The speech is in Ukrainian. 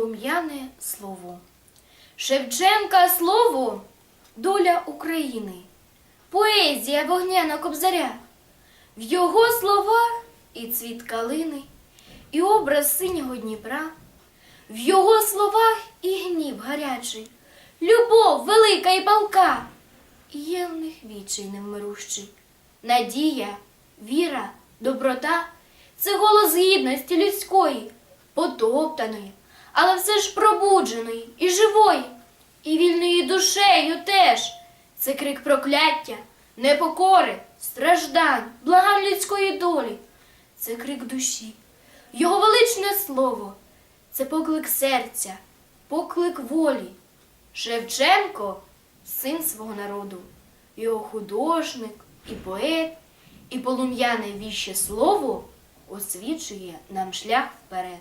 Солом'яне слово. Шевченка слово доля України, поезія вогняна кобзаря. В його словах і цвіт калини, і образ синього Дніпра, в його словах і гнів гарячий, любов велика і палка, і є в них вічий невмирущий, надія, віра, доброта це голос гідності людської, потоптаної, але все ж пробудженої і живої, і вільної душею теж. Це крик прокляття, непокори, страждань, благань людської долі. Це крик душі, його величне слово, це поклик серця, поклик волі. Шевченко син свого народу, його художник і поет, і полум'яне віще слово освічує нам шлях вперед.